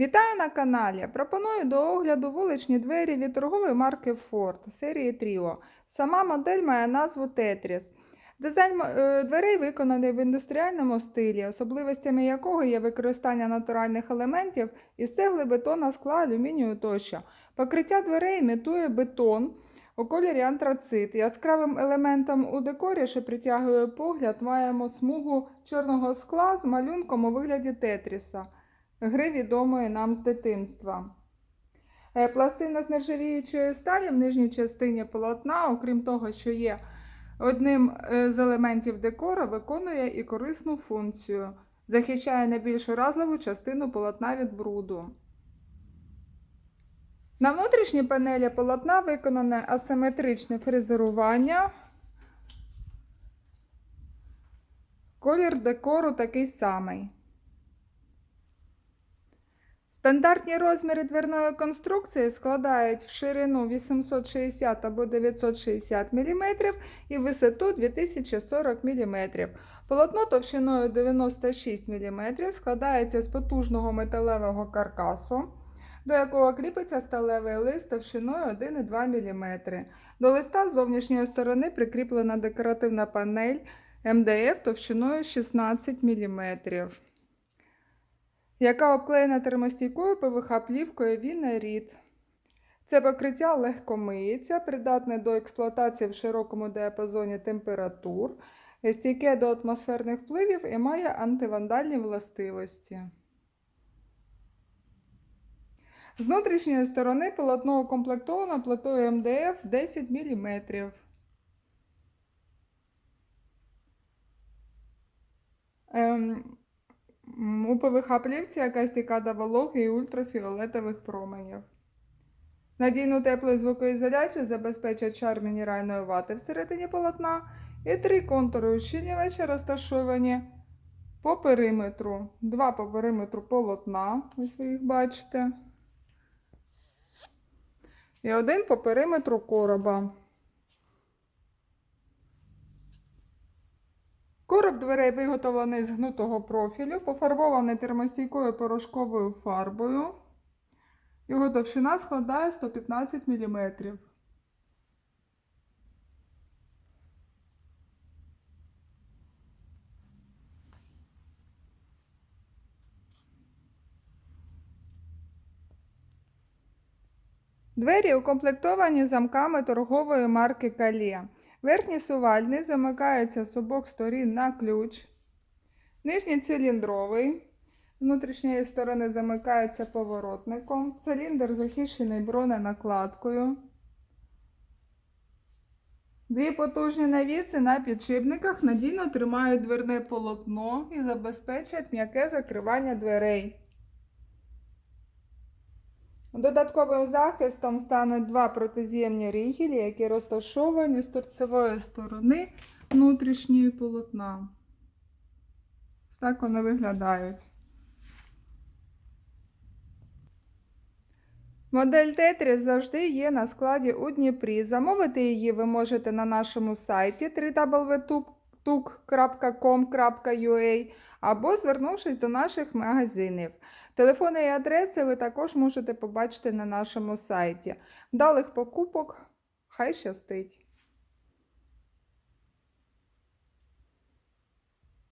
Вітаю на каналі! Пропоную до огляду вуличні двері від торгової марки Ford серії Trio. Сама модель має назву Tetris. Дизайн е, дверей виконаний в індустріальному стилі, особливостями якого є використання натуральних елементів із цегли, бетона, скла, алюмінію тощо. Покриття дверей імітує бетон у кольорі антрацит. Яскравим елементом у декорі, що притягує погляд, маємо смугу чорного скла з малюнком у вигляді тетріса, гри відомої нам з дитинства. Е, Пластина з нержавіючої сталі в нижній частині полотна, окрім того, що є одним е, з елементів декору, виконує і корисну функцію, захищає найбільш уразливу частину полотна від бруду. На внутрішній панелі полотна виконане асиметричне фрезерування. Колір декору такий самий. Стандартні розміри дверної конструкції складають в ширину 860 або 960 мм і висоту 2040 мм. Полотно товщиною 96 мм складається з потужного металевого каркасу до якого кріпиться сталевий лист товщиною 1,2 мм. До листа з зовнішньої сторони прикріплена декоративна панель МДФ товщиною 16 мм, яка обклеєна термостійкою ПВХ-плівкою Вінеріт. Це покриття легко миється, придатне до експлуатації в широкому діапазоні температур, стійке до атмосферних впливів і має антивандальні властивості. З внутрішньої сторони полотно укомплектовано плитою МДФ 10 мм. Ем, у ПВХ-плівці яка стійка вологи і ультрафіолетових променів. Надійну теплу звукоізоляцію забезпечать шар мінеральної вати всередині полотна і три контури ущільнювача розташовані по периметру. Два по периметру полотна, ось ви їх бачите і один по периметру короба. Дверей виготовлений з гнутого профілю, пофарбований термостійкою порошковою фарбою. Його товщина складає 115 мм. Двері укомплектовані замками торгової марки Калє. Верхній сувальний замикається з обох сторін на ключ. Нижній циліндровий. З внутрішньої сторони замикається поворотником. Циліндр захищений броненакладкою. Дві потужні навіси на підшипниках надійно тримають дверне полотно і забезпечують м'яке закривання дверей. Додатковим захистом стануть два протиз'ємні рігелі, які розташовані з торцевої сторони внутрішньої полотна. Так вони виглядають. Модель Тетріс завжди є на складі у Дніпрі. Замовити її ви можете на нашому сайті www.tuk.com.ua або звернувшись до наших магазинів. Телефони і адреси ви також можете побачити на нашому сайті. Вдалих покупок! Хай щастить!